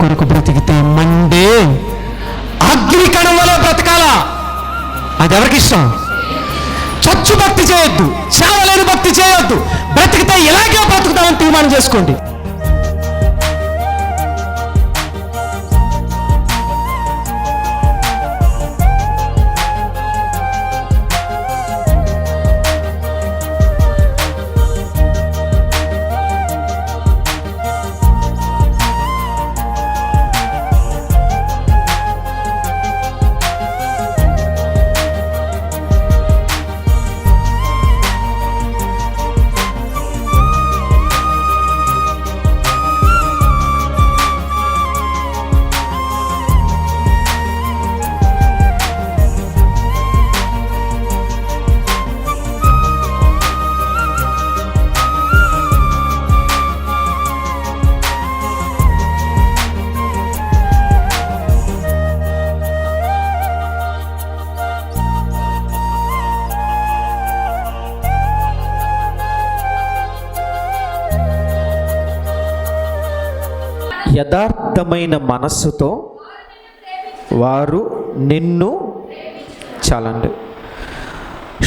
కొరకు బ్రతికితే మండే అగ్నికణం బ్రతకాల బ్రతకాలా. అది ఎవరికి ఇష్టం? చచ్చు భక్తి చేయొద్దు. చావలేని భక్తి చేయొద్దు. బ్రతికితే ఇలాగే బ్రతుకుతామని తీర్మానం చేసుకోండి. యథార్థమైన మనస్సుతో వారు నిన్ను చాలండి.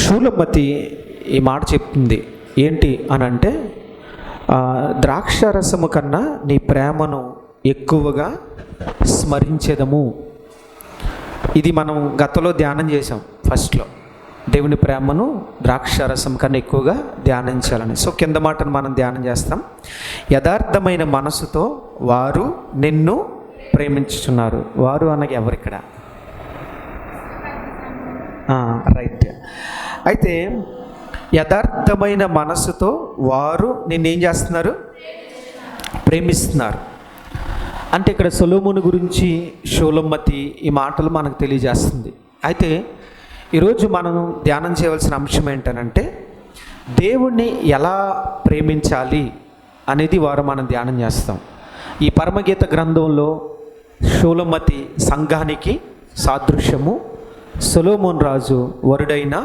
శూలమతి ఈ మాట చెప్తుంది. ఏంటి అని అంటే ద్రాక్ష రసము కన్నా నీ ప్రేమను ఎక్కువగా స్మరించేదము. ఇది మనం గతంలో ధ్యానం చేసాం ఫస్ట్లో. దేవుని ప్రేమను ద్రాక్షారసం కన్నా ఎక్కువగా ధ్యానించాలని. సో కింద మాటను మనం ధ్యానం చేస్తాం. యథార్థమైన మనసుతో వారు నిన్ను ప్రేమించుచున్నారు. వారు అనగా ఎవరిక్కడ రైట్. అయితే యథార్థమైన మనసుతో వారు నిన్నేం చేస్తున్నారు? ప్రేమిస్తున్నారు. అంటే ఇక్కడ సొలోమును గురించి షోలమ్మతి ఈ మాటలు మనకు తెలియజేస్తుంది. అయితే ఈరోజు మనం ధ్యానం చేయవలసిన అంశం ఏంటనంటే దేవుణ్ణి ఎలా ప్రేమించాలి అనేది వారు మనం ధ్యానం చేస్తాం. ఈ పరమగీత గ్రంథంలో షోలమతి సంఘానికి సాదృశ్యము సొలోమోన్ రాజు వరుడైన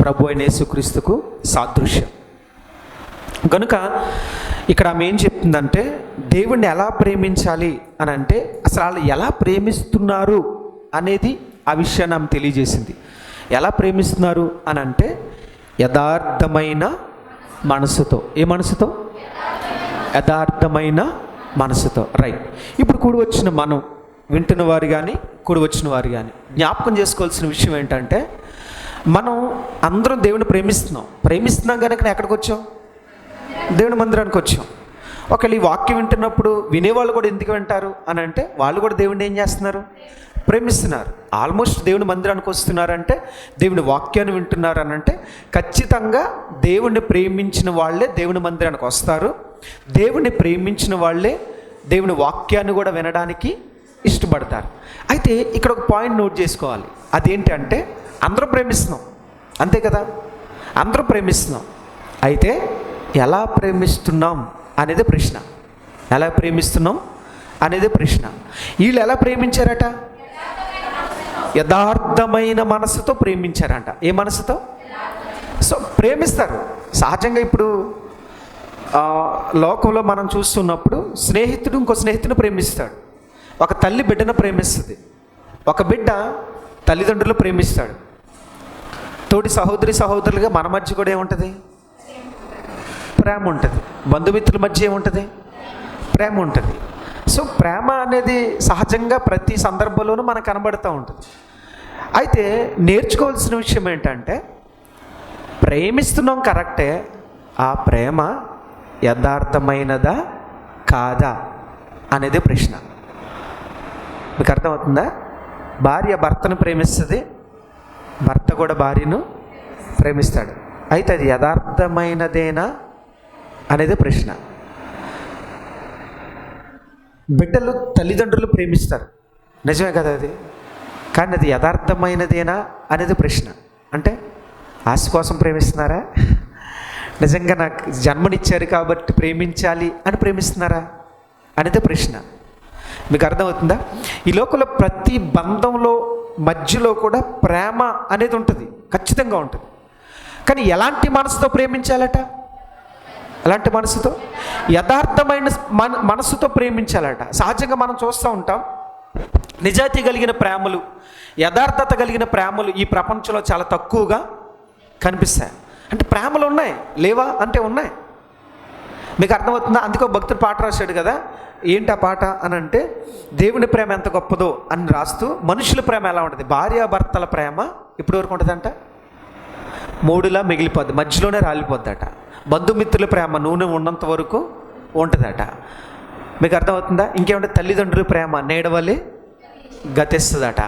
ప్రభు అయిన యేసుక్రీస్తుకు సాదృశ్యం. కనుక ఇక్కడ ఆమె ఏం చెప్తుందంటే దేవుణ్ణి ఎలా ప్రేమించాలి అని అంటే అసలు వాళ్ళు ఎలా ప్రేమిస్తున్నారు అనేది ఆ విషయాన్ని ఆమె తెలియజేసింది. ఎలా ప్రేమిస్తున్నారు అని అంటే యథార్థమైన మనసుతో. ఏ మనసుతో? యథార్థమైన మనసుతో. రైట్ ఇప్పుడు కూడి వచ్చిన మనం వింటున్న వారు కానీ కూడి వచ్చిన వారు కానీ జ్ఞాపకం చేసుకోవాల్సిన విషయం ఏంటంటే మనం అందరం దేవుని ప్రేమిస్తున్నాం. ప్రేమిస్తున్నాం కనుక ఎక్కడికి వచ్చాం? దేవుని మందిరానికి వచ్చాం. ఒకవేళ ఈ వాక్యం వింటున్నప్పుడు వినేవాళ్ళు కూడా ఎందుకు వింటారు? అని అంటే వాళ్ళు కూడా దేవుడిని ఏం చేస్తున్నారు? ప్రేమిస్తున్నారు. ఆల్మోస్ట్ దేవుని మందిరానికి వస్తున్నారంటే దేవుని వాక్యాన్ని వింటున్నారు అని అంటే ఖచ్చితంగా దేవుణ్ణి ప్రేమించిన వాళ్ళే దేవుని మందిరానికి వస్తారు. దేవుణ్ణి ప్రేమించిన వాళ్ళే దేవుని వాక్యాన్ని కూడా వినడానికి ఇష్టపడతారు. అయితే ఇక్కడ ఒక పాయింట్ నోట్ చేసుకోవాలి. అదేంటి అంటే అందరం ప్రేమిస్తున్నాం. అంతే కదా? అందరూ ప్రేమిస్తున్నాం. అయితే ఎలా ప్రేమిస్తున్నాం అనేది ప్రశ్న. ఎలా ప్రేమిస్తున్నాం అనేది ప్రశ్న. వీళ్ళు ఎలా ప్రేమించారట? యథార్థమైన మనసుతో ప్రేమించారంట. ఏ మనసుతో సో ప్రేమిస్తారు. సహజంగా ఇప్పుడు లోకంలో మనం చూస్తున్నప్పుడు స్నేహితుడు ఇంకో స్నేహితుని ప్రేమిస్తాడు. ఒక తల్లి బిడ్డను ప్రేమిస్తుంది. ఒక బిడ్డ తల్లిదండ్రులు ప్రేమిస్తాడు. తోటి సహోదరి సహోదరులుగా మన మధ్య కూడా ఏముంటుంది? ప్రేమ ఉంటుంది. బంధుమిత్రుల మధ్య ఏముంటుంది? ప్రేమ ఉంటుంది. సో ప్రేమ అనేది సహజంగా ప్రతి సందర్భంలోనూ మనకు కనబడుతూ ఉంటుంది. అయితే నేర్చుకోవాల్సిన విషయం ఏంటంటే ప్రేమిస్తున్నాం కరెక్టే ఆ ప్రేమ యథార్థమైనదా కాదా అనేది ప్రశ్న. మీకు అర్థమవుతుందా? భార్య భర్తను ప్రేమిస్తుంది భర్త కూడా భార్యను ప్రేమిస్తాడు. అయితే అది యథార్థమైనదేనా అనేది ప్రశ్న. బిడ్డలు తల్లిదండ్రులు ప్రేమిస్తారు. నిజమే కదా అది? కానీ అది యథార్థమైనదేనా అనేది ప్రశ్న. అంటే ఆశ కోసం ప్రేమిస్తున్నారా? నిజంగా నాకు జన్మనిచ్చారు కాబట్టి ప్రేమించాలి అని ప్రేమిస్తున్నారా? అనేది ప్రశ్న. మీకు అర్థమవుతుందా? ఈ లోకంలో ప్రతి బంధంలో మధ్యలో కూడా ప్రేమ అనేది ఉంటుంది. ఖచ్చితంగా ఉంటుంది. కానీ ఎలాంటి మనసుతో ప్రేమించాలట? అలాంటి మనసుతో యథార్థమైన మన మనసుతో ప్రేమించాలట. సహజంగా మనం చూస్తూ ఉంటాం నిజాయితీ కలిగిన ప్రేమలు యథార్థత కలిగిన ప్రేమలు ఈ ప్రపంచంలో చాలా తక్కువగా కనిపిస్తాయి. అంటే ప్రేమలు ఉన్నాయి లేవా అంటే ఉన్నాయి. మీకు అర్థమవుతుందా? అందుకో భక్తుడు పాట రాశాడు కదా ఏంటి ఆ పాట? అని అంటే దేవుని ప్రేమ ఎంత గొప్పదో అని రాస్తూ మనుషుల ప్రేమ ఎలా ఉంటుంది? భార్యాభర్తల ప్రేమ ఇప్పటి వరకు ఉంటుందంట? మూడులా మిగిలిపోద్ది మధ్యలోనే రాలిపోద్దట బంధుమిత్రుల ప్రేమ నూనె ఉన్నంత వరకు ఉంటుందట. మీకు అర్థమవుతుందా? ఇంకేమంటే తల్లిదండ్రుల ప్రేమ నేడవలి గతిస్తుందట.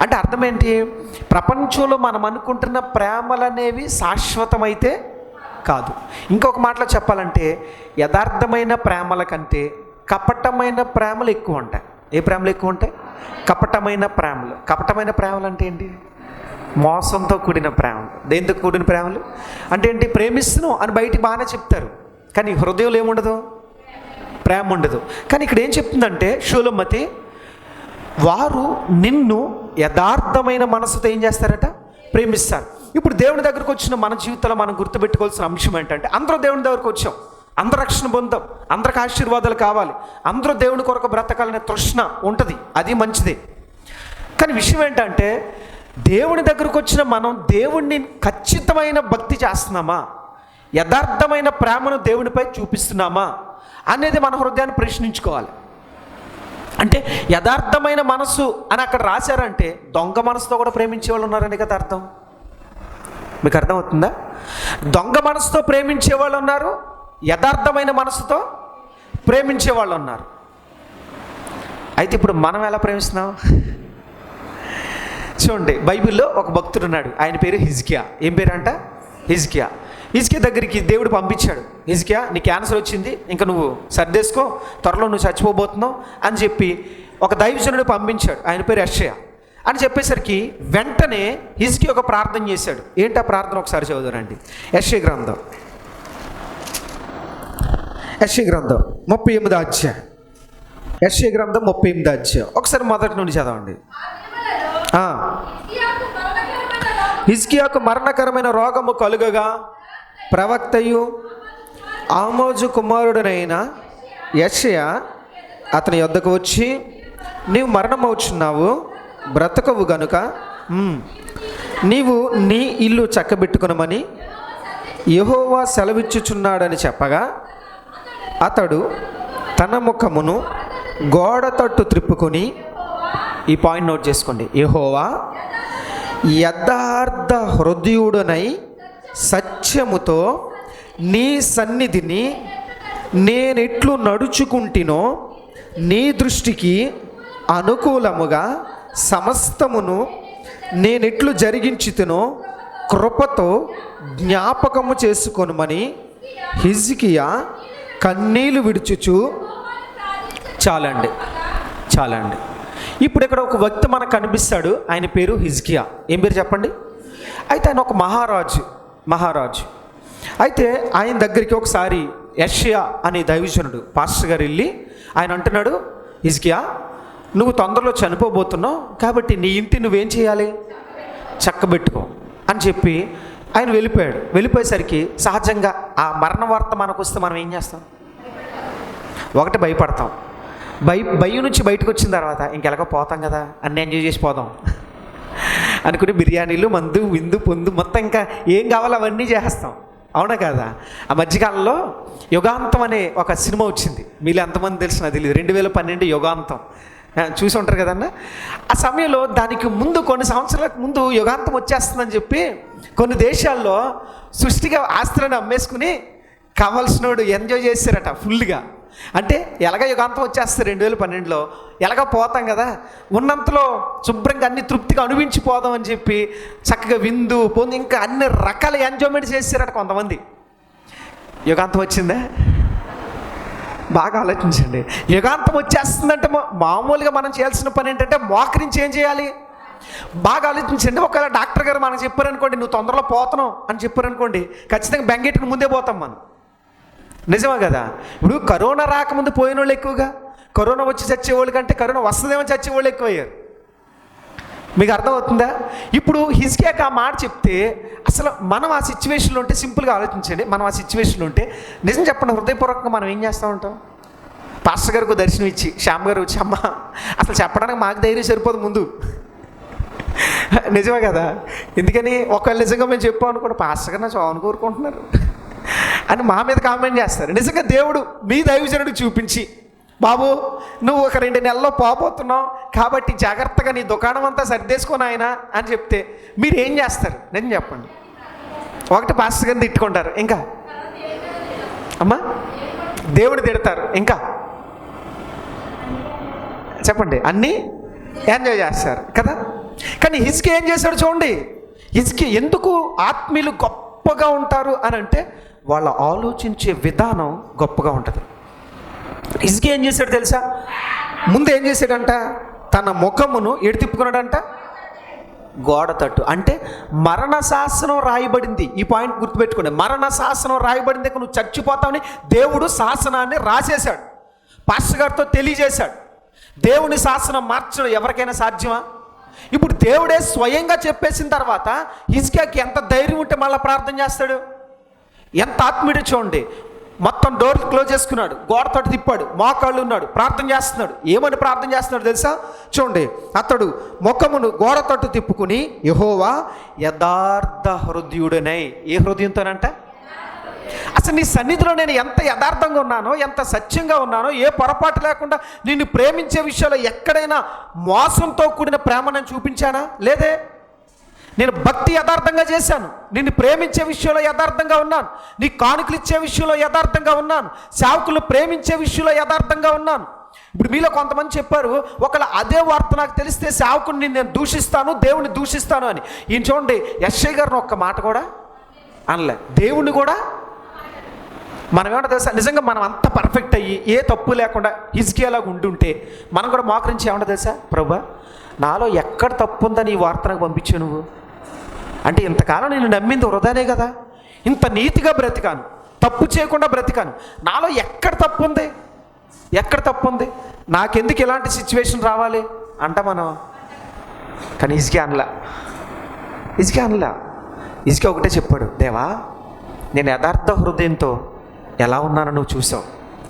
అంటే అర్థం ఏంటి ప్రపంచంలో మనం అనుకుంటున్న ప్రేమలు అనేవి శాశ్వతమైతే కాదు. ఇంకొక మాటలో చెప్పాలంటే యథార్థమైన ప్రేమల కంటే కపటమైన ప్రేమలు ఎక్కువ ఉంటాయి. ఏ ప్రేమలు ఎక్కువ ఉంటాయి? కపటమైన ప్రేమలు. కపటమైన ప్రేమలు అంటే ఏంటి? మోసంతో కూడిన ప్రేమలు దేంతో కూడిన ప్రేమలు? అంటే ఏంటి? ప్రేమిస్తున్నాం అని బయటికి బాగానే చెప్తారు. కానీ హృదయంలో ఏముండదు? ప్రేమ ఉండదు. కానీ ఇక్కడ ఏం చెప్తుందంటే షూలమ్మతి వారు నిన్ను యథార్థమైన మనసుతో ఏం చేస్తారట? ప్రేమిస్తారు. ఇప్పుడు దేవుని దగ్గరకు వచ్చిన మన జీవితంలో మనం గుర్తుపెట్టుకోవాల్సిన అంశం ఏంటంటే అందరూ దేవుని దగ్గరకు వచ్చాం. అందరు రక్షణ పొందాం. అందరికి ఆశీర్వాదాలు కావాలి. అందరూ దేవుని కొరకు బ్రతకాలనే తృష్ణ ఉంటుంది. అది మంచిది. కానీ విషయం ఏంటంటే దేవుని దగ్గరకు వచ్చిన మనం దేవుణ్ణి ఖచ్చితమైన భక్తి చేస్తున్నామా? యథార్థమైన ప్రేమను దేవునిపై చూపిస్తున్నామా? అనేది మన హృదయాన్ని ప్రశ్నించుకోవాలి. అంటే యథార్థమైన మనసు అని అక్కడ రాశారంటే దొంగ మనసుతో కూడా ప్రేమించే వాళ్ళు ఉన్నారని కదా అర్థం? మీకు అర్థమవుతుందా? దొంగ మనసుతో ప్రేమించే వాళ్ళు ఉన్నారు యథార్థమైన మనసుతో ప్రేమించే వాళ్ళు ఉన్నారు. అయితే ఇప్పుడు మనం ఎలా ప్రేమిస్తున్నాం? చూడండి బైబిల్లో ఒక భక్తుడు ఉన్నాడు. ఆయన పేరు హిజ్కియా. ఏం పేరు అంట హిజ్కియా. హిజ్కియా దగ్గరికి దేవుడు పంపించాడు. హిజ్కియా నీ క్యాన్సర్ వచ్చింది ఇంకా నువ్వు సర్దేసుకో త్వరలో నువ్వు చచ్చిపోబోతున్నావు అని చెప్పి ఒక దైవజనుడు పంపించాడు. ఆయన పేరు యక్షయ అని చెప్పేసరికి వెంటనే హిజ్కి ఒక ప్రార్థన చేశాడు. ఏంటి ఆ ప్రార్థన? ఒకసారి చదువురండి యశ్య గ్రంథం. యశ్య గ్రంథం ముప్పై ఎనిమిది అధ్యాయం. యశ్య గ్రంథం ముప్పై ఎనిమిది అధ్యాయం. ఒకసారి మొదటి నుండి చదవండి. హిజ్కియాకు మరణకరమైన రోగము కలుగగా ప్రవక్తయు ఆమోజు కుమారుడనైన యషయ అతని యొద్దకు వచ్చి నీవు మరణమవుచున్నావు బ్రతకవు గనుక నీవు నీ ఇల్లు చక్కబెట్టుకునమని యహోవా సెలవిచ్చుచున్నాడని చెప్పగా అతడు తన ముఖమును గోడ తట్టు త్రిప్పుకొని ఈ పాయింట్ నోట్ చేసుకోండి. యహోవా యథార్థ హృదయుడనై సత్యముతో నీ సన్నిధిని నేనెట్లు నడుచుకుంటినో నీ దృష్టికి అనుకూలముగా సమస్తమును నేనెట్లు జరిగించుతునో కృపతో జ్ఞాపకము చేసుకొనుమని హిజ్కియా కన్నీళ్ళు విడుచుచు. చాలండి. చాలండి. ఇప్పుడు ఇక్కడ ఒక వ్యక్తి మనకు కనిపిస్తాడు. ఆయన పేరు హిజ్కియా. ఏం పేరు చెప్పండి? అయితే ఆయన ఒక మహారాజు మహారాజు. అయితే ఆయన దగ్గరికి ఒకసారి యష్యా అనే దైవజనుడు పాస్టర్ గారు వెళ్ళి ఆయన అంటున్నాడు హిజ్కియా నువ్వు తొందరలో చనిపోబోతున్నావు కాబట్టి నీ ఇంటి నువ్వేం చేయాలి? చక్కబెట్టుకో. అని చెప్పి ఆయన వెళ్ళిపోయాడు. వెళ్ళిపోయేసరికి సహజంగా ఆ మరణ వార్త మనకు వస్తే మనం ఏం చేస్తాం? ఒకటి భయపడతాం. భయ భయం నుంచి బయటకు వచ్చిన తర్వాత ఇంకెలాగో పోతాం కదా అన్ని ఎంజాయ్ చేసి పోదాం. అనుకుని బిర్యానీలు మందు విందు పొందు మొత్తం ఇంకా ఏం కావాలో అవన్నీ చేస్తాం. అవునా కదా? ఆ మధ్యకాలంలో యుగాంతం అనే ఒక సినిమా వచ్చింది. మీలో ఎంతమంది తెలిసిన తెలియదు రెండు వేల పన్నెండు యుగాంతం. చూసి ఉంటారు కదన్న ఆ సమయంలో దానికి ముందు కొన్ని సంవత్సరాలకు ముందు యుగాంతం వచ్చేస్తుందని చెప్పి కొన్ని దేశాల్లో సృష్టిగా ఆస్తులను అమ్మేసుకుని కావాల్సినోడు ఎంజాయ్ చేశారట ఫుల్గా అంటే ఎలాగ యుగాంతం వచ్చేస్తుంది రెండు వేల పన్నెండులో? ఎలాగ పోతాం కదా? ఉన్నంతలో శుభ్రంగా అన్ని తృప్తిగా అనుభవించిపోదాం అని చెప్పి చక్కగా విందు పొంది ఇంకా అన్ని రకాల ఎంజాయ్మెంట్ చేస్తారట కొంతమంది. యుగాంతం వచ్చిందా? బాగా ఆలోచించండి. యుగాంతం వచ్చేస్తుందంటే మా- మామూలుగా మనం చేయాల్సిన పని ఏంటంటే మోకరించి ఏం చేయాలి? బాగా ఆలోచించండి. ఒకవేళ డాక్టర్ గారు మనకు చెప్పారనుకోండి నువ్వు తొందరలో పోతున్నావు అని చెప్పారనుకోండి ఖచ్చితంగా బెంగెట్టుకు ముందే పోతాం మనం. నిజమే కదా? ఇప్పుడు కరోనా రాకముందు పోయిన వాళ్ళు ఎక్కువగా? కరోనా వచ్చి చచ్చేవాళ్ళు కంటే కరోనా వస్తుందేమో చచ్చేవాళ్ళు ఎక్కువయ్యారు. మీకు అర్థమవుతుందా? ఇప్పుడు హిజ్కేక్ ఆ మాట చెప్తే అసలు మనం ఆ సిచ్యువేషన్లో ఉంటే సింపుల్గా ఆలోచించండి. మనం ఆ సిచ్యువేషన్లో ఉంటే నిజం చెప్పండి హృదయపూర్వకంగా మనం ఏం చేస్తూ ఉంటాం? పాస్టర్ గారికి దర్శనం ఇచ్చి శ్యామ్ గారు వచ్చి అమ్మ అసలు చెప్పడానికి మాకు ధైర్యం సరిపోదు ముందు. నిజమే కదా? ఎందుకని? ఒకవేళ నిజంగా మేము చెప్పాం అనుకోండి పాస్టర్ గారు నా చోను కోరుకుంటున్నారు. అని మా మీద కామెంట్ చేస్తారు. నిజంగా దేవుడు మీ దైవజనుడికి చూపించి బాబు నువ్వు ఒక రెండు నెలల్లో పోబోతున్నావు కాబట్టి జాగ్రత్తగా నీ దుకాణం అంతా సర్దేసుకొని ఆయన అని చెప్తే మీరు ఏం చేస్తారు? నేను చెప్పండి. ఒకటి పాస్టర్ గారిని తిట్టుకుంటారు. ఇంకా? అమ్మా? దేవుడు తిడతారు. ఇంకా? చెప్పండి. అన్నీ ఎంజాయ్ చేస్తారు కదా? కానీ హిజ్కి ఏం చేశాడు చూడండి. హిజ్కి ఎందుకు ఆత్మీయులు గొప్పగా ఉంటారు అని అంటే వాళ్ళ ఆలోచించే విధానం గొప్పగా ఉంటుంది. ఇసుక ఏం చేశాడు తెలుసా? ముందు ఏం చేశాడంట? తన ముఖమును ఎడితిప్పుకున్నాడంట గోడ తట్టు. అంటే మరణ శాసనం రాయబడింది. ఈ పాయింట్ గుర్తుపెట్టుకోండి. మరణ శాసనం రాయబడింది నువ్వు చచ్చిపోతావని దేవుడు శాసనాన్ని రాసేశాడు. పాస్టర్ గారితో తెలియజేశాడు. దేవుని శాసనం మార్చడం ఎవరికైనా సాధ్యమా? ఇప్పుడు దేవుడే స్వయంగా చెప్పేసిన తర్వాత హిజ్కియాకి ఎంత ధైర్యం ఉంటే మళ్ళీ ప్రార్థన చేస్తాడు? ఎంత ఆత్మీయుడు చూడండి. మొత్తం డోర్ క్లోజ్ చేసుకున్నాడు. గోడతోటి తిప్పాడు. మోకాళ్ళు ఉన్నాడు. ప్రార్థన చేస్తున్నాడు. ఏమని ప్రార్థన చేస్తున్నాడు తెలుసా? చూడండి. అతడు ముఖమును గోడతోటి తిప్పుకుని యహోవా యథార్థ హృదయుడనై. ఏ హృదయంతోనంట? అసలు నీ సన్నిధిలో నేను ఎంత యథార్థంగా ఉన్నానో ఎంత సత్యంగా ఉన్నానో ఏ పొరపాటు లేకుండా నిన్ను ప్రేమించే విషయంలో ఎక్కడైనా మోసంతో కూడిన ప్రేమ నేను చూపించానా? లేదే? నేను భక్తి యథార్థంగా చేశాను. నిన్ను ప్రేమించే విషయంలో యథార్థంగా ఉన్నాను. నీ కానుకలు ఇచ్చే విషయంలో యథార్థంగా ఉన్నాను. సేవకులు ప్రేమించే విషయంలో యథార్థంగా ఉన్నాను. ఇప్పుడు మీలో కొంతమంది చెప్పారు ఒకవేళ అదే వార్త నాకు తెలిస్తే సేవకుని నేను దూషిస్తాను దేవుని దూషిస్తాను అని. ఈయన చూడండి యశ్ఐ గారిని ఒక్క మాట కూడా అనలే. దేవుణ్ణి కూడా మనం ఏమంటే తెలుసా? నిజంగా మనం అంత పర్ఫెక్ట్ అయ్యి ఏ తప్పు లేకుండా హిజ్కియాలాగా ఉండుంటే మనం కూడా మోకరించి ఏమంటే తెలుసా? ప్రభా నాలో ఎక్కడ తప్పు ఉందని ఈ వార్త నాకు పంపించావు నువ్వు? అంటే ఇంతకాలం నేను నమ్మింది వృధానే కదా. ఇంత నీతిగా బ్రతికాను. తప్పు చేయకుండా బ్రతికాను. నాలో ఎక్కడ తప్పు ఉంది ఎక్కడ తప్పు ఉంది నాకెందుకు ఇలాంటి సిచ్యువేషన్ రావాలి? అంట మనం. కానీ ఇసుకే అనలా. ఇసుకే అనలా. ఇసుకే ఒకటే చెప్పాడు దేవా నేను యథార్థ హృదయంతో ఎలా ఉన్నానో నువ్వు చూసావు.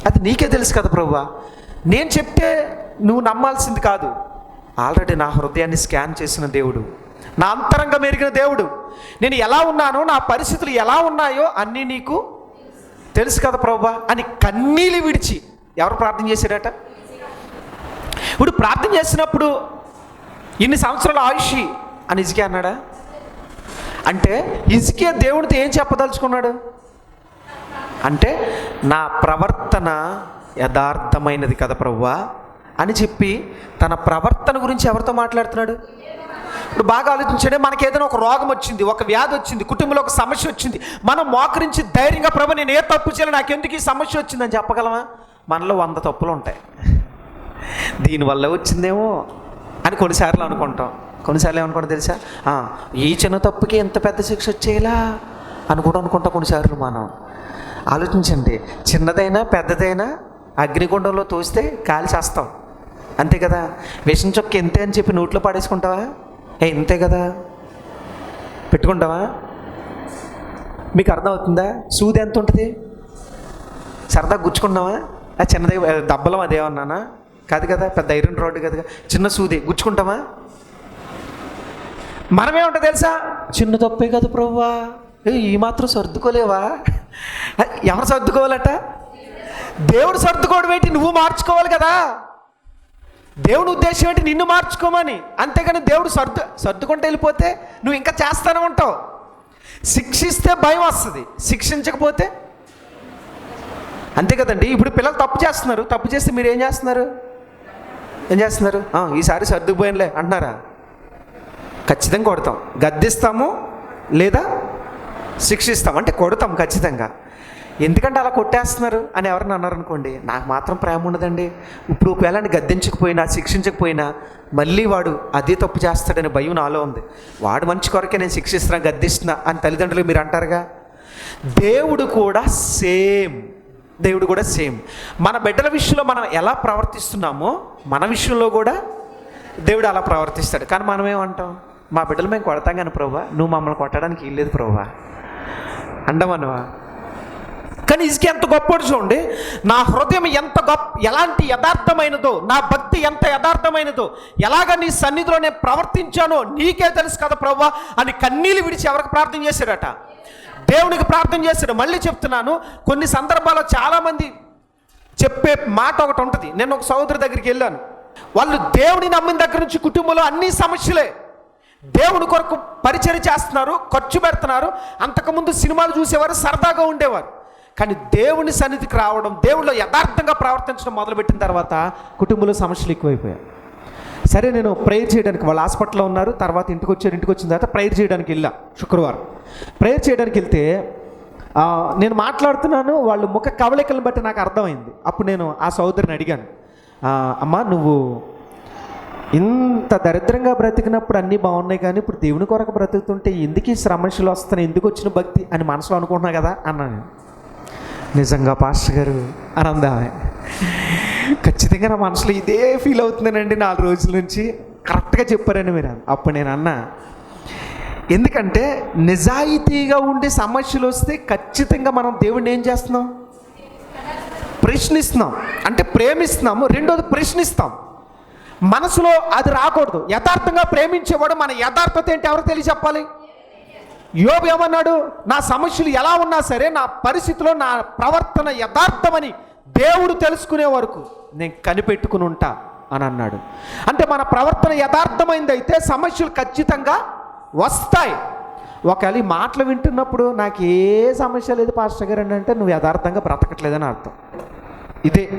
అది నీకే తెలుసు కదా ప్రభువా. నేను చెప్తే నువ్వు నమ్మాల్సింది కాదు. ఆల్రెడీ నా హృదయాన్ని స్కాన్ చేసిన దేవుడు నా అంతరంగం ఎరిగిన దేవుడు. నేను ఎలా ఉన్నానో నా పరిస్థితులు ఎలా ఉన్నాయో అన్నీ నీకు తెలుసు కదా ప్రభా అని కన్నీళ్ళు విడిచి ఎవరు ప్రార్థన చేశారట? ఇప్పుడు ప్రార్థన చేసినప్పుడు ఇన్ని సంవత్సరాల ఆయుషి అని ఇజికే అన్నాడా? అంటే ఇజికే దేవుడితో ఏం చెప్పదలుచుకున్నాడు? అంటే నా ప్రవర్తన యథార్థమైనది కదా ప్రవ్వా అని చెప్పి తన ప్రవర్తన గురించి ఎవరితో మాట్లాడుతున్నాడు? ఇప్పుడు బాగా ఆలోచించండి మనకి ఏదైనా ఒక రోగం వచ్చింది ఒక వ్యాధి వచ్చింది కుటుంబంలో ఒక సమస్య వచ్చింది మనం మోకరించి ధైర్యంగా ప్రభు నేను ఏ తప్పు చేయాలి నాకెందుకు ఈ సమస్య వచ్చిందని చెప్పగలమా? మనలో వంద తప్పులు ఉంటాయి. దీనివల్ల వచ్చిందేమో అని కొన్నిసార్లు అనుకుంటాం. కొన్నిసార్లు ఏమనుకుంటాం తెలుసా? ఈ చిన్న తప్పుకి ఎంత పెద్ద శిక్ష వచ్చేలా? అని కూడా అనుకుంటాం కొన్నిసార్లు మనం. ఆలోచించండి చిన్నదైనా పెద్దదైనా అగ్నిగుండంలో తోస్తే కాలి చేస్తాం. అంతే కదా? విషం చొక్క ఎంతే అని చెప్పి నోట్లో పడేసుకుంటావా? ఏ ఇంతే కదా? పెట్టుకుంటావా? మీకు అర్థమవుతుందా? సూది ఎంత ఉంటుంది? సరదా గుచ్చుకుంటామా ఆ చిన్నది దబ్బలం అదేమన్నానా కాదు కదా పెద్ద ఐరన్ రోడ్డు కదా చిన్న సూది గుచ్చుకుంటామా మనమేముంటుంది తెలుసా? చిన్న తప్పే కదా ప్రవ్వా. ఏ, ఈ మాత్రం సర్దుకోలేవా? ఎవరు సర్దుకోవాలట? దేవుడు సర్దుకోవడం ఏంటి? నువ్వు మార్చుకోవాలి కదా. దేవుడి ఉద్దేశం ఏంటి? నిన్ను మార్చుకోమని. అంతేగాని దేవుడు సర్దు సర్దుకుంటూ వెళ్ళిపోతే నువ్వు ఇంకా చేస్తానే ఉంటావు. శిక్షిస్తే భయం వస్తుంది. శిక్షించకపోతే? అంతే కదండి. ఇప్పుడు పిల్లలు తప్పు చేస్తున్నారు. తప్పు చేస్తే మీరు ఏం చేస్తున్నారు? ఏం చేస్తున్నారు? ఈసారి సర్దుకుపోయినలే అంటున్నారా? ఖచ్చితంగా కొడతాం. గద్దిస్తాము లేదా శిక్షిస్తాం. అంటే కొడతాం ఖచ్చితంగా. ఎందుకంటే అలా కొట్టేస్తున్నారు అని ఎవరైనా అన్నారు అనుకోండి నాకు మాత్రం ప్రేమ ఉండదండి. ఇప్పుడు ఒకవేళ గద్దించకపోయినా శిక్షించకపోయినా మళ్ళీ వాడు అదే తప్పు చేస్తాడనే భయం నాలో ఉంది. వాడు మంచి కొరకే నేను శిక్షిస్తున్నా గద్దిస్తున్నా అని తల్లిదండ్రులు మీరు అంటారుగా? దేవుడు కూడా సేమ్. దేవుడు కూడా సేమ్. మన బిడ్డల విషయంలో మనం ఎలా ప్రవర్తిస్తున్నామో మన విషయంలో కూడా దేవుడు అలా ప్రవర్తిస్తాడు. కానీ మనం ఏమంటాం? మా బిడ్డలు మేము కొడతాం కానీ ప్రభా నువ్వు మమ్మల్ని కొట్టడానికి వీల్లేదు ప్రభా. అండమనవా కానీ ఇసుక ఎంత గొప్పడు చూడండి. నా హృదయం ఎంత గొప్ప ఎలాంటి యథార్థమైనదో నా భక్తి ఎంత యథార్థమైనదో ఎలాగ నీ సన్నిధిలో నేను ప్రవర్తించానో నీకే తెలుసు కదా ప్రవ్వా అని కన్నీళ్ళు విడిచి ఎవరికి ప్రార్థన చేశాడట? దేవునికి ప్రార్థన చేశాడు. మళ్ళీ చెప్తున్నాను కొన్ని సందర్భాల్లో చాలామంది చెప్పే మాట ఒకటి ఉంటుంది. నేను ఒక సహోదరు దగ్గరికి వెళ్ళాను. వాళ్ళు దేవుని నమ్మిన దగ్గర నుంచి కుటుంబంలో అన్ని సమస్యలే దేవుని కొరకు పరిచయం చేస్తున్నారు ఖర్చు పెడుతున్నారు. అంతకుముందు సినిమాలు చూసేవారు సరదాగా ఉండేవారు. కానీ దేవుని సన్నిధికి రావడం దేవుడిలో యథార్థంగా ప్రవర్తించడం మొదలుపెట్టిన తర్వాత కుటుంబంలో సమస్యలు ఎక్కువైపోయాయి. సరే నేను ప్రేయర్ చేయడానికి వాళ్ళు హాస్పిటల్లో ఉన్నారు తర్వాత ఇంటికి వచ్చారు ఇంటికి వచ్చిన తర్వాత ప్రేయర్ చేయడానికి వెళ్ళా శుక్రవారం. ప్రేయర్ చేయడానికి వెళ్తే నేను మాట్లాడుతున్నాను వాళ్ళు ముఖ కవలికలను బట్టి నాకు అర్థమైంది. అప్పుడు నేను ఆ సోదరిని అడిగాను. అమ్మా నువ్వు ఇంత దరిద్రంగా బ్రతికినప్పుడు అన్నీ బాగున్నాయి కానీ ఇప్పుడు దేవుని కొరకు బ్రతుకుతుంటే ఎందుకు ఈ సమస్యలు వస్తున్నాయి ఎందుకు వచ్చిన భక్తి అని మనసులో అనుకుంటున్నా కదా? అన్నాను నిజంగా పాస్టర్ గారు అని ఖచ్చితంగా నా మనసులో ఇదే ఫీల్ అవుతుందనండి నాలుగు రోజుల నుంచి. కరెక్ట్గా చెప్పారండి మీరు. అప్పుడు నేను అన్నా ఎందుకంటే నిజాయితీగా ఉండే సమస్యలు వస్తే ఖచ్చితంగా మనం దేవుడిని ఏం చేస్తున్నాం? ప్రశ్నిస్తున్నాం. అంటే ప్రేమిస్తున్నాము. రెండోది ప్రశ్నిస్తాం. మనసులో అది రాకూడదు. యథార్థంగా ప్రేమించేవాడు మన యథార్థత ఏంటి? ఎవరు తెలియ చెప్పాలి యోబు ఏమన్నాడు? నా సమస్యలు ఎలా ఉన్నా సరే నా పరిస్థితిలో నా ప్రవర్తన యథార్థమని దేవుడు తెలుసుకునే వరకు నేను కనిపెట్టుకుని ఉంటా అని అన్నాడు. అంటే మన ప్రవర్తన యథార్థమైందైతే సమస్యలు ఖచ్చితంగా వస్తాయి. ఒకవేళ ఈ మాటలు వింటున్నప్పుడు నాకు ఏ సమస్య లేదు పాస్టర్ గారు అని అంటే నువ్వు యథార్థంగా బ్రతకట్లేదని అర్థం. ఇదే.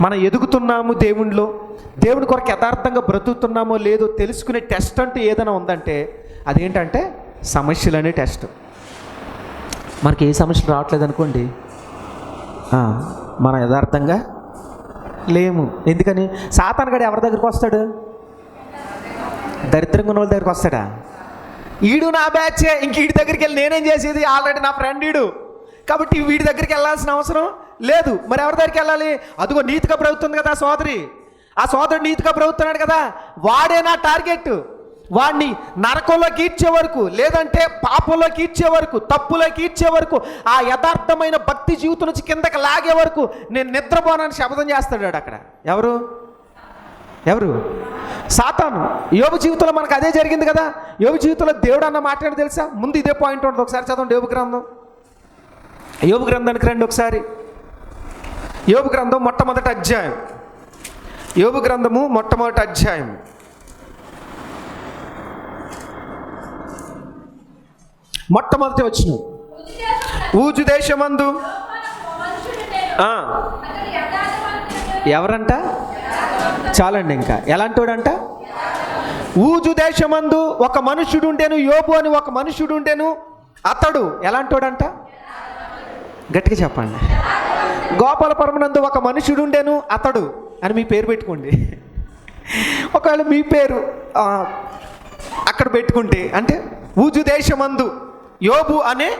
మనం ఎదుగుతున్నాము దేవుణ్ణిలో దేవుని కొరకు యథార్థంగా బ్రతుకుతున్నామో లేదో తెలుసుకునే టెస్ట్ అంటూ ఏదైనా ఉందంటే అదేంటంటే సమస్యలు అనే టెస్ట్. మనకి ఏ సమస్యలు రావట్లేదు అనుకోండి మన మనం యథార్థంగా లేము. ఎందుకని? సాతానగాడు ఎవరి దగ్గరికి వస్తాడు? దరిద్రంగా ఉన్న వాళ్ళ దగ్గరికి వస్తాడా? ఈడు నా బ్యాచే ఇంక వీడి దగ్గరికి వెళ్ళి నేనేం చేసేది? ఆల్రెడీ నా ఫ్రెండ్ ఈడు. కాబట్టి వీడి దగ్గరికి వెళ్ళాల్సిన అవసరం లేదు. మరి ఎవరి దగ్గరికి వెళ్ళాలి? అదిగో నీతిగా ప్రభుత్వం కదా ఆ సోదరి. ఆ సోదరుడు నీతిగా బ్రతుకుతున్నాడు కదా. వాడే నా టార్గెట్. వాడిని నరకంలోకి ఈడ్చే వరకు లేదంటే పాపంలోకి ఈడ్చే వరకు తప్పులోకి ఈడ్చే వరకు ఆ యథార్థమైన భక్తి జీవితం నుంచి కిందకి లాగే వరకు నేను నిద్రపోనని శబ్దం చేస్తాడు అక్కడ. ఎవరు? ఎవరు? సాతాను. యోగు జీవితంలో మనకు అదే జరిగింది కదా. యోగు జీవితంలో దేవుడు అన్న మాట్లాడి తెలుసా? ముందు ఇదే పాయింట్ ఉంటుంది. ఒకసారి చదవండి యోగు గ్రంథం. యోగు గ్రంథానికి రండి ఒకసారి. యోగు గ్రంథం మొట్టమొదటి అధ్యాయం. యోగు గ్రంథము మొట్టమొదటి అధ్యాయం. మొట్టమొదటి వచ్చిన ఊజు దేశమందు ఎవరంట? చాలండి ఇంకా. ఎలాంటోడంట? ఊజు దేశమందు ఒక మనుషుడు ఉండేను యోబు అని ఒక మనుషుడు ఉండేను అతడు ఎలాంటోడంట? గట్టిగా చెప్పండి. గోపాలపురమునందు ఒక మనుషుడు ఉండేను అతడు అని మీ పేరు పెట్టుకోండి. ఒకవేళ మీ పేరు అక్కడ పెట్టుకుంటే అంటే ఊజు దేశమందు యోబు అనే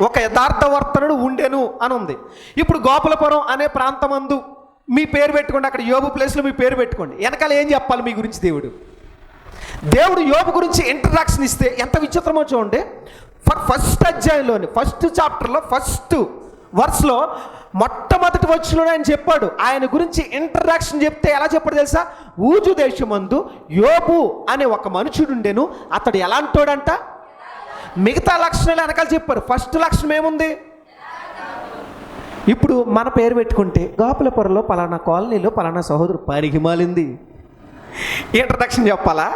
ఒక యథార్థవర్తనుడు ఉండెను అని ఉంది. ఇప్పుడు గోపాలపురం అనే ప్రాంతమందు మీ పేరు పెట్టుకోండి అక్కడ యోబు ప్లేస్లో మీ పేరు పెట్టుకోండి. వెనకాల ఏం చెప్పాలి మీ గురించి దేవుడు? దేవుడు యోబు గురించి ఇంట్రడక్షన్ ఇస్తే ఎంత విచిత్రమో చూడండి. ఫర్ ఫస్ట్ అధ్యాయంలోని ఫస్ట్ చాప్టర్లో ఫస్ట్ వర్స్లో మొట్టమొదటి వచ్చిన ఆయన చెప్పాడు. ఆయన గురించి ఇంట్రడక్షన్ చెప్తే ఎలా చెప్పాడు తెలుసా? ఊజు దేశమందు యోబు అనే ఒక మనుషుడుండెను అతడు ఎలాంటోడంట? మిగతా లక్షణాలు వెనకాల చెప్పారు. ఫస్ట్ లక్షణం ఏముంది? ఇప్పుడు మన పేరు పెట్టుకుంటే గోపలపురంలో పలానా కాలనీలో పలానా సహోదరు పరిగిమాలింది ఇంట్రడక్షన్ చెప్పాలా?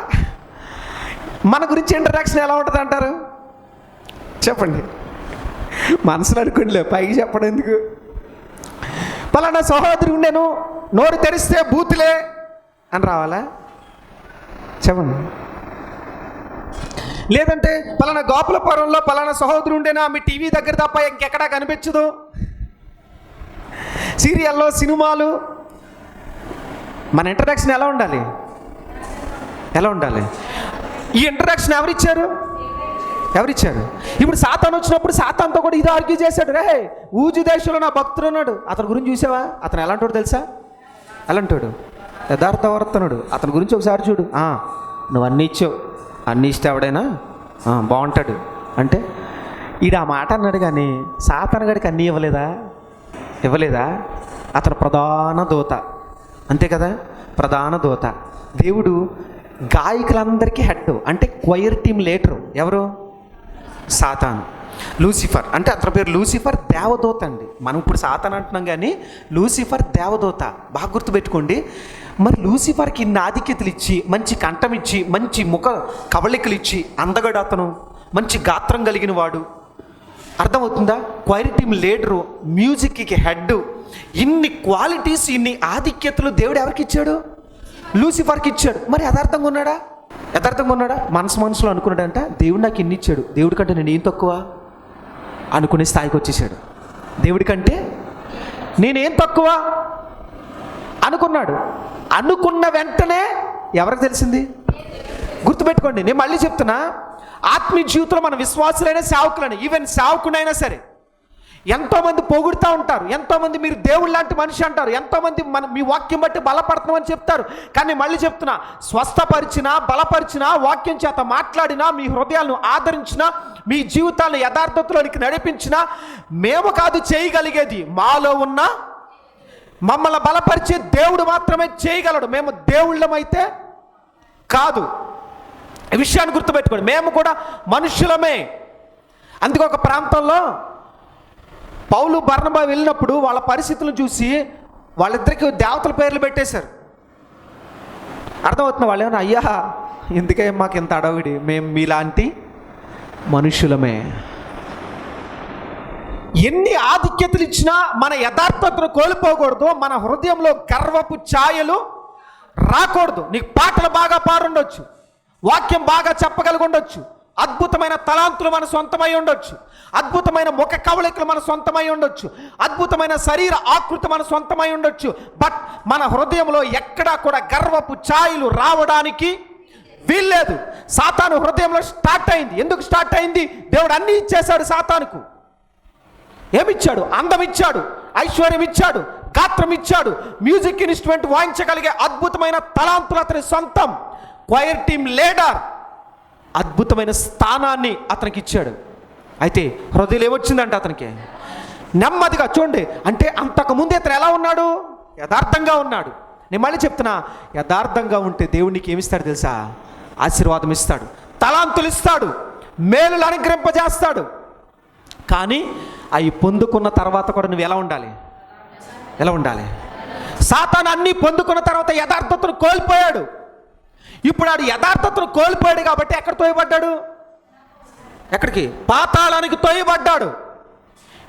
మన గురించి ఇంట్రడక్షన్ ఎలా ఉంటుంది అంటారు? చెప్పండి. మనసులో అనుకోండిలే పైకి చెప్పడం ఎందుకు? పలానా సహోదరు ఉండేను నోరు తెరిస్తే బూతులే అని రావాలా? చెప్పండి. లేదంటే పలానా గోపులపురంలో పలానా సహోదరు ఉండేనా మీ టీవీ దగ్గర తప్ప ఇంకెక్కడా కనిపించదు? సీరియల్లో సినిమాలు మన ఇంట్రడక్షన్ ఎలా ఉండాలి? ఎలా ఉండాలి? ఈ ఇంట్రడక్షన్ ఎవరిచ్చారు? ఎవరిచ్చారు? ఇప్పుడు సాతాన్ వచ్చినప్పుడు సాతాన్తో కూడా ఇది ఆర్గ్యూ చేశాడు. రే ఊజు దేశంలో నా భక్తుడు ఉన్నాడు. అతని గురించి చూసావా? అతను ఎలాంటోడు తెలుసా? ఎలాంటోడు? యథార్థవర్తనుడు. అతని గురించి ఒకసారి చూడు. నువ్వు అన్నీ ఇచ్చావు. అన్ని ఇస్తే ఎవడైనా? బాగుంటాడు. అంటే ఈడు ఆ మాట అన్నాడు కానీ సాతనగడికి అన్నీ ఇవ్వలేదా? ఇవ్వలేదా? అతను ప్రధాన దూత. అంతే కదా? ప్రధాన దూత. దేవుడు గాయకులందరికీ హెడ్. అంటే క్వైర్ టీమ్ లేటరు ఎవరు? సాతాను. లూసిఫర్. అంటే అతని పేరు లూసిఫర్ దేవదూత అండి. మనం ఇప్పుడు సాతాన్ అంటున్నాం కానీ లూసిఫర్ దేవదూత. బాగా గుర్తుపెట్టుకోండి. మరి లూసిఫర్కి ఇన్ని ఆధిక్యతలు ఇచ్చి మంచి కంఠం ఇచ్చి మంచి ముఖ కవళికలు ఇచ్చి అందగడు అతను. మంచి గాత్రం కలిగిన వాడు. అర్థమవుతుందా? క్వైర్ టీమ్ లీడరు మ్యూజిక్కి హెడ్ ఇన్ని క్వాలిటీస్ ఇన్ని ఆధిక్యతలు దేవుడు ఎవరికి ఇచ్చాడు? లూసిఫర్కి ఇచ్చాడు. మరి యథార్థంగా ఉన్నాడా? యథార్థంగా ఉన్నాడా? మనసు మనసులో అనుకున్నాడంట దేవుడు నాకు ఇన్ని ఇచ్చాడు. దేవుడి కంటే నేను ఏం తక్కువ? అనుకునే స్థాయికి వచ్చేసాడు. దేవుడి కంటే నేనేం తక్కువ? అనుకున్నాడు. అనుకున్న వెంటనే ఎవరికి తెలిసింది? గుర్తుపెట్టుకోండి నేను మళ్ళీ చెప్తున్నా. ఆత్మీయ జీవితంలో మన విశ్వాసులైన సేవకులైన ఈవెన్ సేవకుడైనా సరే ఎంతోమంది పొగుడుతూ ఉంటారు. ఎంతోమంది మీరు దేవుడు లాంటి మనిషి అంటారు. ఎంతోమంది మన మీ వాక్యం బట్టి బలపడుతున్నామని చెప్తారు. కానీ మళ్ళీ చెప్తున్నా స్వస్థపరిచినా బలపరిచినా వాక్యం చేత మాట్లాడినా మీ హృదయాలను ఆదరించినా మీ జీవితాలను యథార్థతలోనికి నడిపించినా మేము కాదు చేయగలిగేది మాలో ఉన్న మమ్మల్ని బలపరిచే దేవుడు మాత్రమే చేయగలడు. మేము దేవుళ్ళమైతే కాదు. ఈ విషయాన్ని గుర్తుపెట్టుకోండి. మేము కూడా మనుషులమే. అందుకే ఒక ప్రాంతంలో పౌలు బర్ణబ వెళ్ళినప్పుడు వాళ్ళ పరిస్థితులను చూసి వాళ్ళిద్దరికి దేవతల పేర్లు పెట్టేశారు. అర్థమవుతున్న వాళ్ళు ఏమన్నా అయ్యా ఎందుకే మాకు ఇంత అడవిడి? మేము మీలాంటి మనుషులమే. ఎన్ని ఆధిక్యతలు ఇచ్చినా మన యథార్థతను కోల్పోకూడదు మన హృదయంలో గర్వపు ఛాయలు రాకూడదు. నీకు పాటలు బాగా పాడుండొచ్చు వాక్యం బాగా చెప్పగలిగి ఉండొచ్చు అద్భుతమైన తలాంతులు మన సొంతమై ఉండొచ్చు అద్భుతమైన ముఖ కవళికలు మన సొంతమై ఉండొచ్చు అద్భుతమైన శరీర ఆకృతి మన సొంతమై ఉండొచ్చు బట్ మన హృదయంలో ఎక్కడా కూడా గర్వపు ఛాయలు రావడానికి వీల్లేదు. సాతాను హృదయంలో స్టార్ట్ అయింది. ఎందుకు స్టార్ట్ అయింది? దేవుడు అన్నీ ఇచ్చేశాడు సాతానుకు. ఏమిచ్చాడు? అందం ఇచ్చాడు ఐశ్వర్యం ఇచ్చాడు గాత్రం ఇచ్చాడు మ్యూజిక్ ఇన్స్ట్రుమెంట్ వాయించగలిగే అద్భుతమైన తలాంతులు అతని సొంతం. క్వైర్ టీమ్ లీడర్ అద్భుతమైన స్థానాన్ని అతనికి ఇచ్చాడు అయితే హృదయం ఏమొచ్చిందంట అతనికి? నెమ్మదిగా చూడండి. అంటే అంతకుముందే అతను ఎలా ఉన్నాడు? యథార్థంగా ఉన్నాడు. నేను మళ్ళీ చెప్తున్నా యథార్థంగా ఉంటే దేవునికి ఏమిస్తాడు తెలుసా? ఆశీర్వాదం ఇస్తాడు. తలాంతులు ఇస్తాడు. మేలులు అనుగ్రహింపజేస్తాడు. కానీ అవి పొందుకున్న తర్వాత కూడా నువ్వు ఎలా ఉండాలి? ఎలా ఉండాలి? సాతాను అన్నీ పొందుకున్న తర్వాత యథార్థతను కోల్పోయాడు. ఇప్పుడు ఆడు యథార్థతను కోల్పోయాడు కాబట్టి ఎక్కడ తోయబడ్డాడు? ఎక్కడికి? పాతాళానికి తోయబడ్డాడు.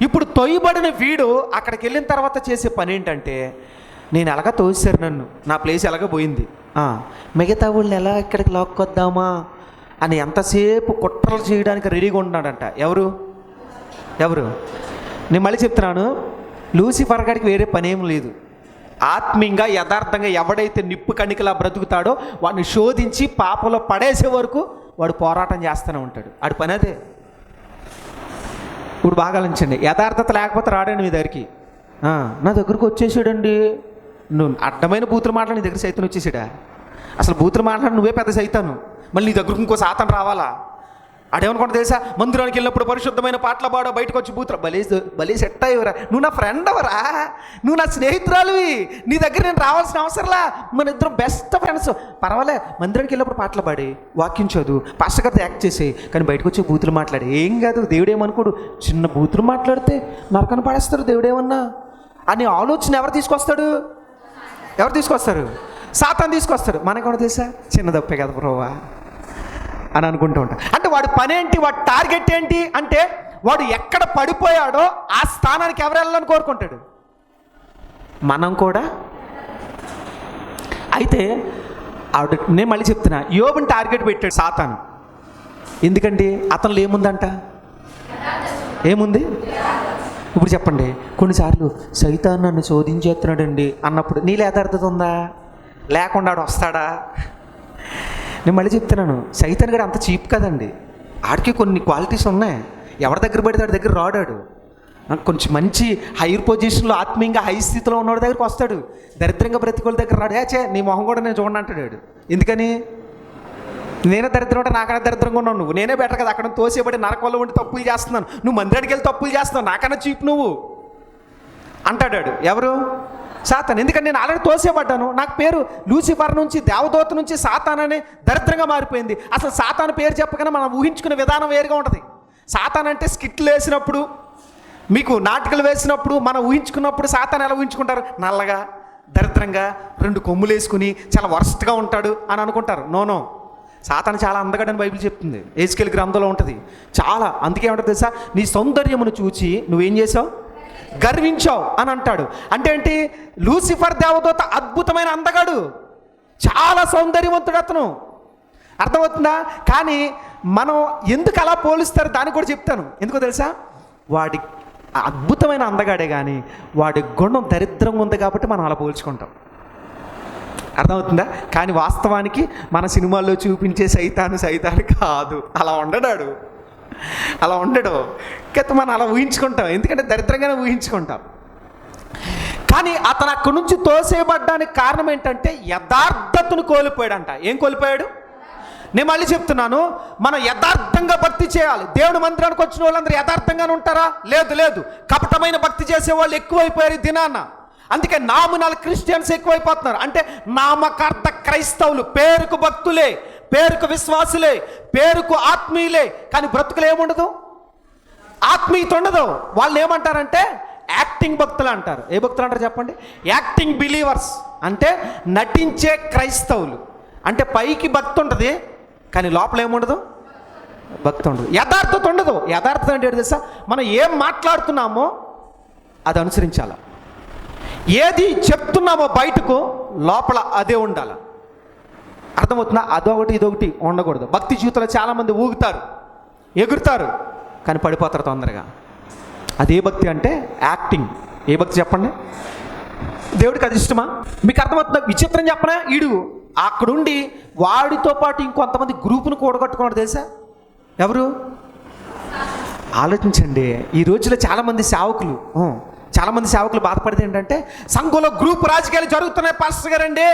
ఇప్పుడు తొయ్యబడిన వీడు అక్కడికి వెళ్ళిన తర్వాత చేసే పని ఏంటంటే నేను ఎలాగ తోసారు నన్ను? నా ప్లేస్ ఎలాగ పోయింది? మిగతా వాళ్ళు ఎలా ఇక్కడికి లాక్కొద్దామా? అని ఎంతసేపు కుట్రలు చేయడానికి రెడీగా ఉన్నాడంట ఎవరు? ఎవరు? నేను మళ్ళీ చెప్తున్నాను లూసిఫర్ గడికి వేరే పనేం లేదు. ఆత్మీయంగా యథార్థంగా ఎవడైతే నిప్పు కణికలా బ్రతుకుతాడో వాడిని శోధించి పాపలో పడేసే వరకు వాడు పోరాటం చేస్తూనే ఉంటాడు. ఆడు పని అదే. ఇప్పుడు బాగా ఆలోచించండి. యథార్థత లేకపోతే రాడండి మీ దగ్గరికి. నా దగ్గరకు వచ్చేసాడండి. నువ్వు అడ్డమైన బూతులు మాట్లాడి నీ దగ్గర సైతం వచ్చేసాడా? అసలు బూతులు మాట్లాడి నువ్వే పెద్ద సైతాను. మళ్ళీ నీ దగ్గరకు ఇంకో శాతం రావాలా? ఆడేమనుకుంటా తెలుసా? మందిరానికి వెళ్ళినప్పుడు పరిశుద్ధమైన పాటలు పాడో బయటకు వచ్చి బూతులు బలే బలే సెట్ అయ్యవరా. నువ్వు నా ఫ్రెండ్ అవరా నువ్వు నా స్నేహితురాలువి. నీ దగ్గర నేను రావాల్సిన అవసరంలా? మన ఇద్దరం బెస్ట్ ఫ్రెండ్స్ పర్వాలే మందిరానికి వెళ్ళినప్పుడు పాటలు పాడి వాక్యం చదువు పాస్టర్ యాక్ట్ చేసి కానీ బయటకు వచ్చి బూతులు మాట్లాడి. ఏం కాదు దేవుడు ఏమనుకోడు చిన్న బూతులు మాట్లాడితే నరకన పాడేస్తారు దేవుడేమన్నా? అని ఆలోచన ఎవరు తీసుకొస్తాడు? ఎవరు తీసుకొస్తారు? సాతాన్ తీసుకొస్తాడు. మనకు కూడా తెలుసా? చిన్న తప్పే కదా బ్రోవా అని అనుకుంటూ ఉంటాడు అంటే వాడి పని ఏంటి వాడి టార్గెట్ ఏంటి? అంటే వాడు ఎక్కడ పడిపోయాడో ఆ స్థానానికి ఎవరు వెళ్ళాలని కోరుకుంటాడు? మనం కూడా. అయితే ఆవిడ నేను మళ్ళీ చెప్తున్నా యోబుని టార్గెట్ పెట్టాడు సాతాను. ఎందుకండి? అతనిలో ఏముందంట? ఏముంది? ఇప్పుడు చెప్పండి. కొన్నిసార్లు సైతాన్ నన్ను శోధించేస్తున్నాడండి అన్నప్పుడు నీళ్ళు యథార్థత ఉందా? లేకుండా వాడు వస్తాడా? నేను మళ్ళీ చెప్తున్నాను సైతాన్ గడు అంత చీప్ కదండి. ఆడికి కొన్ని క్వాలిటీస్ ఉన్నాయి. ఎవరి దగ్గర పడితే ఆడి దగ్గర రాడాడు. కొంచెం మంచి హైర్ పొజిషన్లో ఆత్మీయంగా హై స్థితిలో ఉన్నవాడి దగ్గరికి వస్తాడు. దరిద్రంగా బ్రతికోళ్ళ దగ్గర రాడు. "ఏ, చే నీ మొహం కూడా నేను చూడండి అంటాడు. ఎందుకని? నేనే దరిద్రం అంటే నాకన్నా దరిద్రంగా ఉన్నావు నువ్వు. నేనే బెటర్ కదా. అక్కడ తోసేబడి నరక ఉండి తప్పులు చేస్తున్నాను. నువ్వు మందిరానికి వెళ్ళి తప్పులు చేస్తున్నావు. నాకన్నా చీప్ నువ్వు. అంటాడాడు. ఎవరు? సాతాన్ ఎందుకంటే నేను ఆల్రెడీ తోసేపడ్డాను నాకు పేరు లూసిఫర్ నుంచి దేవదూత నుంచి సాతాన్ అనే దరిద్రంగా మారిపోయింది. అసలు సాతాన్ పేరు చెప్పగానే మనం ఊహించుకునే విధానం వేరుగా ఉంటుంది. సాతాన్ అంటే స్కిట్లు వేసినప్పుడు మీకు నాటికలు వేసినప్పుడు మనం ఊహించుకున్నప్పుడు సాతాన్ ఎలా ఊహించుకుంటారు? నల్లగా దరిద్రంగా రెండు కొమ్ములు వేసుకుని చాలా వరస్ట్గా ఉంటాడు అని అనుకుంటారు. నోనో సాతాను చాలా అందగాడని బైబిల్ చెప్తుంది. ఏసుకెళ్ళి గ్రంథంలో ఉంటుంది. చాలా అందుకే ఉంటుంది తెలుసా? నీ సౌందర్యమును చూచి నువ్వేం చేసావు? గర్వించావు అని అంటాడు. అంటే ఏంటి? లూసిఫర్ దేవదూత అద్భుతమైన అందగాడు. చాలా సౌందర్యవంతుడు అతను. అర్థమవుతుందా? కానీ మనం ఎందుకు అలా పోలుస్తారు? దాన్ని కూడా చెప్తాను. ఎందుకో తెలుసా? వాడి అద్భుతమైన అందగాడే కానీ వాడి గుణం దరిద్రంగా ఉంది కాబట్టి మనం అలా పోల్చుకుంటాం. అర్థమవుతుందా? కానీ వాస్తవానికి మన సినిమాల్లో చూపించే సైతాను సైతాను కాదు. అలా ఉండడాడు. అలా ఉండడు. కాకపోతే మనం అలా ఊహించుకుంటాం. ఎందుకంటే దరిద్రంగానే ఊహించుకుంటాం. కానీ అతను అక్కడి నుంచి తోసేయబడ్డానికి కారణం ఏంటంటే యథార్థతను కోల్పోయాడంట. ఏం కోల్పోయాడు? నేను మళ్ళీ చెప్తున్నాను. మనం యథార్థంగా భక్తి చేయాలి. దేవుడి మందిరానికి వచ్చిన వాళ్ళందరూ యథార్థంగానే ఉంటారా? లేదు లేదు. కపటమైన భక్తి చేసే వాళ్ళు ఎక్కువైపోయారు దినాన్న అందుకే నామినల్ క్రిస్టియన్స్ ఎక్కువైపోతున్నారు. అంటే నామకార్థ క్రైస్తవులు పేరుకు భక్తులే. పేరుకు విశ్వాసులే పేరుకు ఆత్మీయులే. కానీ బ్రతుకులు ఏముండదు? ఆత్మీయత ఉండదు. వాళ్ళు ఏమంటారంటే యాక్టింగ్ భక్తులు అంటారు. ఏ భక్తులు అంటారు చెప్పండి? Acting believers. అంటే నటించే క్రైస్తవులు. అంటే పైకి భక్తి ఉంటుంది కానీ లోపల ఏముండదు? భక్తి ఉండదు. యథార్థత ఉండదు. యథార్థత అంటే తెలుసా? మనం ఏం మాట్లాడుతున్నామో అది అనుసరించాల. ఏది చెప్తున్నామో బయటకు లోపల అదే ఉండాలి. అర్థమవుతుందా? అదొకటి ఇదొకటి ఉండకూడదు. భక్తి జీవితంలో చాలామంది ఊగుతారు ఎగురుతారు కానీ పడిపోతారు తొందరగా. అదే భక్తి అంటే? యాక్టింగ్. ఏ భక్తి చెప్పండి? దేవుడికి అది ఇష్టమా? మీకు అర్థమవుతుందా? విచిత్రం చెప్పనా? ఈడు అక్కడుండి వాడితో పాటు ఇంకొంతమంది గ్రూపును కూడగట్టుకున్నాడు తెలుసా? ఎవరు? ఆలోచించండి. ఈ రోజుల్లో చాలామంది సేవకులు చాలామంది సేవకులు బాధపడేది ఏంటంటే సంఘంలో గ్రూప్ రాజకీయాలు జరుగుతున్నాయి పాస్టర్ గారండి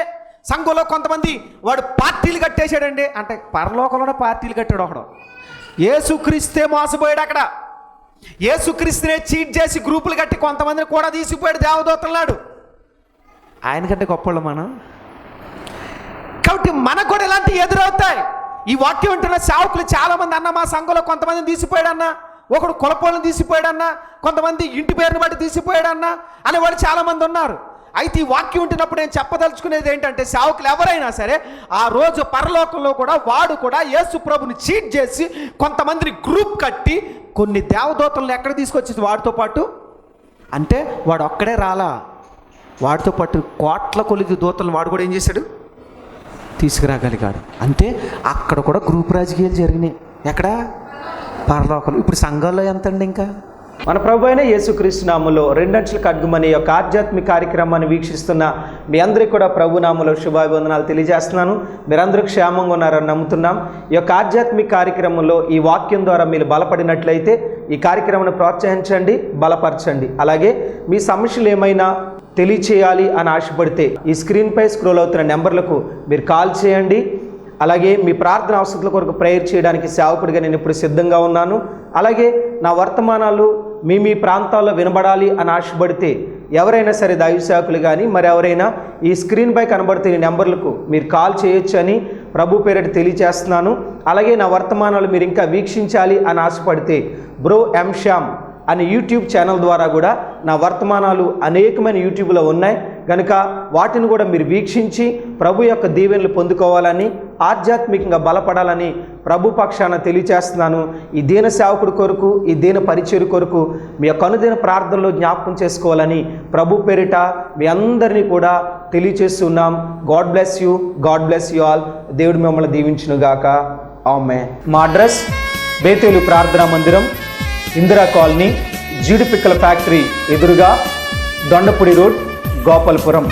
సంఘంలో కొంతమంది వాడు పార్టీలు కట్టేశాడండి. అంటే పరలోకంలోనే పార్టీలు కట్టాడు ఒకడు. ఏసుక్రీస్తే మోసపోయాడు అక్కడ. ఏసుక్రీస్తునే చీట్ చేసి గ్రూపులు కట్టి కొంతమందిని కూడా తీసిపోయాడు ఆయన ఆయనకంటే గొప్పవాళ్ళు మనం. కాబట్టి మనకు కూడా ఇలాంటివి ఎదురవుతాయి. ఈ వాక్యం వింటున్న సేవకులు చాలామంది అన్న మా సంఘంలో కొంతమందిని తీసిపోయాడన్నా ఒకడు కులపోలను తీసిపోయాడన్నా కొంతమంది ఇంటి పేరుని బట్టి తీసిపోయాడన్నా అనేవాళ్ళు చాలామంది ఉన్నారు. అయితే ఈ వాక్యం ఉంటున్నప్పుడు నేను చెప్పదలుచుకునేది ఏంటంటే సేవకులు ఎవరైనా సరే ఆ రోజు పరలోకంలో కూడా వాడు కూడా యేసు ప్రభుని చీట్ చేసి కొంతమందిని గ్రూప్ కట్టి కొన్ని దేవదూతలను ఎక్కడ తీసుకొచ్చింది వాడితో పాటు? అంటే వాడు ఒక్కడే రాలా. వాడితో పాటు కోట్ల కొలిది దూతలను వాడు కూడా ఏం చేశాడు? తీసుకురాగలిగాడు. అంటే అక్కడ కూడా గ్రూప్ రాజకీయాలు జరిగినాయి. ఎక్కడ? పరలోకలు. ఇప్పుడు సంఘాల్లో ఎంత అండి ఇంకా? మన ప్రభు అయిన యేసుక్రీస్తు రెండంచెల రెండంచుల యొక్క ఆధ్యాత్మిక కార్యక్రమాన్ని వీక్షిస్తున్న మీ అందరికీ కూడా ప్రభునామంలో శుభాభివందనాలు తెలియజేస్తున్నాను. మీరందరూ క్షేమంగా ఉన్నారని నమ్ముతున్నాం. ఈ యొక్క ఆధ్యాత్మిక కార్యక్రమంలో ఈ వాక్యం ద్వారా మీరు బలపడినట్లయితే ఈ కార్యక్రమాన్ని ప్రోత్సహించండి బలపరచండి. అలాగే మీ సమస్యలు ఏమైనా తెలియచేయాలి అని ఆశపడితే ఈ స్క్రీన్పై స్క్రోల్ అవుతున్న నెంబర్లకు మీరు కాల్ చేయండి. అలాగే మీ ప్రార్థన అవసరాల కొరకు ప్రేయర్ చేయడానికి సేవకుడిగా నేను ఇప్పుడు సిద్ధంగా ఉన్నాను. అలాగే నా వర్తమానాలు మీ మీ ప్రాంతాల్లో వినబడాలి అని ఆశపడితే ఎవరైనా సరే దైవ కానీ మరి ఎవరైనా ఈ స్క్రీన్పై కనబడుతున్న ఈ నెంబర్లకు మీరు కాల్ చేయొచ్చు అని ప్రభు పేరిట తెలియజేస్తున్నాను. అలాగే నా వర్తమానాలు మీరు ఇంకా వీక్షించాలి అని ఆశపడితే బ్రో ఎం శ్యామ్ అనే యూట్యూబ్ ఛానల్ ద్వారా కూడా నా వర్తమానాలు అనేకమైన యూట్యూబ్లో ఉన్నాయి. కనుక వాటిని కూడా మీరు వీక్షించి ప్రభు యొక్క దీవెనలు పొందుకోవాలని ఆధ్యాత్మికంగా బలపడాలని ప్రభు పక్షాన తెలియచేస్తున్నాను. ఈ దీన సేవకుడి కొరకు ఈ దీన పరిచయం కొరకు మీ యొక్క అనుదిన ప్రార్థనలో జ్ఞాపకం చేసుకోవాలని ప్రభు పేరిట మీ అందరినీ కూడా తెలియచేస్తున్నాం God bless you God bless you all. దేవుడు మిమ్మల్ని దీవించునుగాక. ఆమె మా అడ్రస్ బేతేలు ప్రార్థనా మందిరం ఇందిరా కాలనీ జీడిపిక్కల ఫ్యాక్టరీ ఎదురుగా దొండపూడి రోడ్ గోపాలపురం.